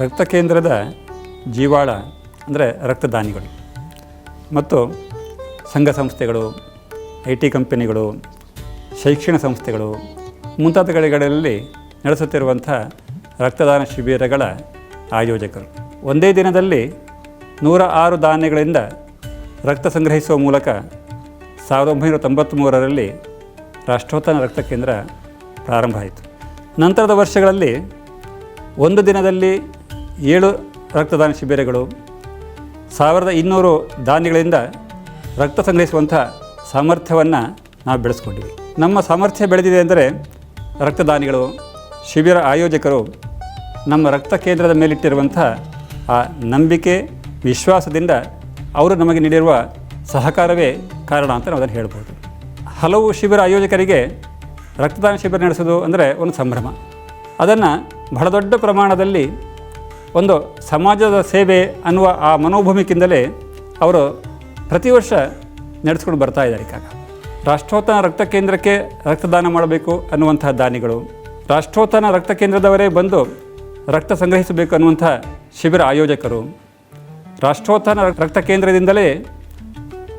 ರಕ್ತ ಕೇಂದ್ರದ ಜೀವಾಳ, ಅಂದರೆ ರಕ್ತದಾನಿಗಳು. ಮತ್ತು ಸಂಘ ಸಂಸ್ಥೆಗಳು, ಐ ಟಿ ಕಂಪನಿಗಳು, ಶೈಕ್ಷಣಿಕ ಸಂಸ್ಥೆಗಳು ಮುಂತಾದ ಕಡೆಗಳಲ್ಲಿ ನಡೆಸುತ್ತಿರುವಂಥ ರಕ್ತದಾನ ಶಿಬಿರಗಳ ಆಯೋಜಕರು. ಒಂದೇ ದಿನದಲ್ಲಿ ನೂರ ಆರು ದಾನಿಗಳಿಂದ ರಕ್ತ ಸಂಗ್ರಹಿಸುವ ಮೂಲಕ ಸಾವಿರದ ಒಂಬೈನೂರ ತೊಂಬತ್ತ್ಮೂರರಲ್ಲಿ ರಾಷ್ಟ್ರೋತ್ಥಾನ ರಕ್ತ ಕೇಂದ್ರ ಪ್ರಾರಂಭ ಆಯಿತು. ನಂತರದ ವರ್ಷಗಳಲ್ಲಿ ಒಂದು ದಿನದಲ್ಲಿ ಏಳು ರಕ್ತದಾನ ಶಿಬಿರಗಳು, ಸಾವಿರದ ಇನ್ನೂರು ದಾನಿಗಳಿಂದ ರಕ್ತ ಸಂಗ್ರಹಿಸುವಂಥ ಸಾಮರ್ಥ್ಯವನ್ನು ನಾವು ಬೆಳೆಸ್ಕೊಂಡಿವಿ. ನಮ್ಮ ಸಾಮರ್ಥ್ಯ ಬೆಳೆದಿದೆ ಅಂದರೆ ರಕ್ತದಾನಿಗಳು, ಶಿಬಿರ ಆಯೋಜಕರು ನಮ್ಮ ರಕ್ತ ಕೇಂದ್ರದ ಮೇಲಿಟ್ಟಿರುವಂಥ ಆ ನಂಬಿಕೆ, ವಿಶ್ವಾಸದಿಂದ ಅವರು ನಮಗೆ ನೀಡಿರುವ ಸಹಕಾರವೇ ಕಾರಣ ಅಂತ ನಾವು ಅದನ್ನು ಹೇಳ್ಬೋದು. ಹಲವು ಶಿಬಿರ ಆಯೋಜಕರಿಗೆ ರಕ್ತದಾನ ಶಿಬಿರ ನಡೆಸೋದು ಅಂದರೆ ಒಂದು ಸಂಭ್ರಮ. ಅದನ್ನು ಬಹಳ ದೊಡ್ಡ ಪ್ರಮಾಣದಲ್ಲಿ ಒಂದು ಸಮಾಜದ ಸೇವೆ ಅನ್ನುವ ಆ ಮನೋಭೂಮಿಕಿಂದಲೇ ಅವರು ಪ್ರತಿ ವರ್ಷ ನಡೆಸ್ಕೊಂಡು ಬರ್ತಾ ಇದ್ದಾರೆ ಕಾಗ ರಾಷ್ಟ್ರೋತ್ಥಾನ ರಕ್ತ ಕೇಂದ್ರಕ್ಕೆ ರಕ್ತದಾನ ಮಾಡಬೇಕು ಅನ್ನುವಂತಹ ದಾನಿಗಳು, ರಾಷ್ಟ್ರೋತ್ಥಾನ ರಕ್ತ ಕೇಂದ್ರದವರೇ ಬಂದು ರಕ್ತ ಸಂಗ್ರಹಿಸಬೇಕು ಅನ್ನುವಂಥ ಶಿಬಿರ ಆಯೋಜಕರು, ರಾಷ್ಟ್ರೋತ್ಥಾನ ರಕ್ತ ಕೇಂದ್ರದಿಂದಲೇ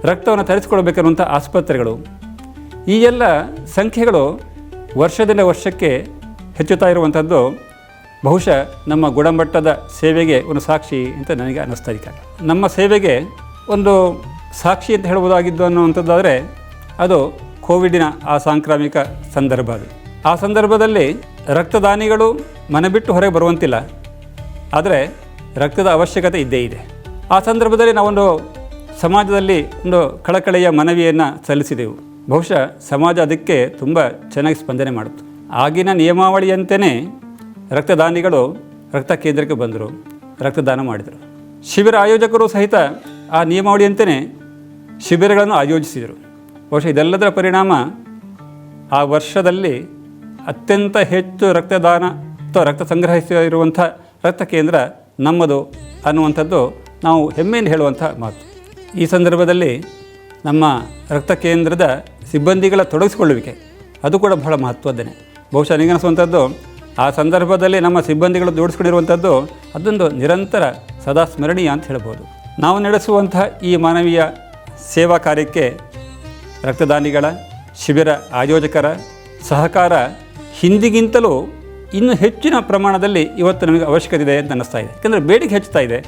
ರಕ್ತವನ್ನು ತರಿಸಿಕೊಳ್ಬೇಕನ್ನುವಂಥ ಆಸ್ಪತ್ರೆಗಳು. ಈ ಎಲ್ಲ ಸಂಖ್ಯೆಗಳು ವರ್ಷದಿಂದ ವರ್ಷಕ್ಕೆ ಹೆಚ್ಚುತ್ತಾ ಇರುವಂಥದ್ದು ಬಹುಶಃ ನಮ್ಮ ಗುಣಮಟ್ಟದ ಸೇವೆಗೆ ಒಂದು ಸಾಕ್ಷಿ ಅಂತ ನನಗೆ ಅನ್ನಿಸ್ತಾ ಇದೆ ನಮ್ಮ ಸೇವೆಗೆ ಒಂದು ಸಾಕ್ಷಿ ಅಂತ ಹೇಳ್ಬೋದಾಗಿದ್ದು ಅನ್ನುವಂಥದ್ದಾದರೆ ಅದು ಕೋವಿಡಿನ ಆ ಸಾಂಕ್ರಾಮಿಕ ಸಂದರ್ಭ ಅದು. ಆ ಸಂದರ್ಭದಲ್ಲಿ ರಕ್ತದಾನಿಗಳು ಮನೆ ಬಿಟ್ಟು ಹೊರಗೆ ಬರುವಂತಿಲ್ಲ. ಆದರೆ ರಕ್ತದ ಅವಶ್ಯಕತೆ ಇದ್ದೇ ಇದೆ. ಆ ಸಂದರ್ಭದಲ್ಲಿ ನಾವೊಂದು ಸಮಾಜದಲ್ಲಿ ಒಂದು ಕಳಕಳೆಯ ಮನವಿಯನ್ನು ಸಲ್ಲಿಸಿದೆವು. ಬಹುಶಃ ಸಮಾಜ ಅದಕ್ಕೆ ತುಂಬ ಚೆನ್ನಾಗಿ ಸ್ಪಂದನೆ ಮಾಡಿತು ಆಗಿನ ನಿಯಮಾವಳಿಯಂತೆಯೇ ರಕ್ತದಾನಿಗಳು ರಕ್ತ ಕೇಂದ್ರಕ್ಕೆ ಬಂದರು, ರಕ್ತದಾನ ಮಾಡಿದರು. ಶಿಬಿರ ಆಯೋಜಕರು ಸಹಿತ ಆ ನಿಯಮಾವಳಿಯಂತೆಯೇ ಶಿಬಿರಗಳನ್ನು ಆಯೋಜಿಸಿದರು. ಬಹುಶಃ ಇದೆಲ್ಲದರ ಪರಿಣಾಮ ಆ ವರ್ಷದಲ್ಲಿ ಅತ್ಯಂತ ಹೆಚ್ಚು ರಕ್ತದಾನ ಅಥವಾ ರಕ್ತ ಸಂಗ್ರಹಿಸಿರುವಂಥ ರಕ್ತ ಕೇಂದ್ರ ನಮ್ಮದು ಅನ್ನುವಂಥದ್ದು ನಾವು ಹೆಮ್ಮೆಯಿಂದ ಹೇಳುವಂಥ ಮಾತು. ಈ ಸಂದರ್ಭದಲ್ಲಿ ನಮ್ಮ ರಕ್ತ ಕೇಂದ್ರದ ಸಿಬ್ಬಂದಿಗಳ ತೊಡಗಿಸಿಕೊಳ್ಳುವಿಕೆ, ಅದು ಕೂಡ ಬಹಳ ಮಹತ್ವದ್ದೇನೆ ಬಹುಶಃ ನನಗನ್ನಿಸುವಂಥದ್ದು ಆ ಸಂದರ್ಭದಲ್ಲಿ ನಮ್ಮ ಸಿಬ್ಬಂದಿಗಳು ಜೋಡಿಸ್ಕೊಂಡಿರುವಂಥದ್ದು ಅದೊಂದು ನಿರಂತರ ಸದಾ ಸ್ಮರಣೀಯ ಅಂತ ಹೇಳ್ಬೋದು. ನಾವು ನಡೆಸುವಂತಹ ಈ ಮಾನವೀಯ ಸೇವಾ ಕಾರ್ಯಕ್ಕೆ ರಕ್ತದಾನಿಗಳ, ಶಿಬಿರ ಆಯೋಜಕರ ಸಹಕಾರ ಹಿಂದಿಗಿಂತಲೂ ಇನ್ನೂ ಹೆಚ್ಚಿನ ಪ್ರಮಾಣದಲ್ಲಿ ಇವತ್ತು ನಮಗೆ ಅವಶ್ಯಕತೆ ಇದೆ ಅಂತ ಅನ್ನಿಸ್ತಾ ಇದೆ. ಯಾಕಂದರೆ ಬೇಡಿಕೆ ಹೆಚ್ಚುತ್ತಾ ಇದೆ.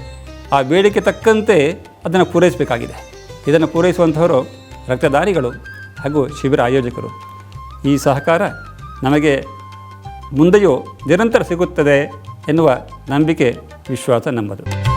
ಆ ಬೇಡಿಕೆ ತಕ್ಕಂತೆ ಅದನ್ನು ಪೂರೈಸಬೇಕಾಗಿದೆ. ಇದನ್ನು ಪೂರೈಸುವಂಥವರು ರಕ್ತದಾನಿಗಳು ಹಾಗೂ ಶಿಬಿರ ಆಯೋಜಕರು. ಈ ಸಹಕಾರ ನಮಗೆ ಮುಂದೆಯೂ ನಿರಂತರ ಸಿಗುತ್ತದೆ ಎನ್ನುವ ನಂಬಿಕೆ ವಿಶ್ವಾಸ ನಮ್ಮದು.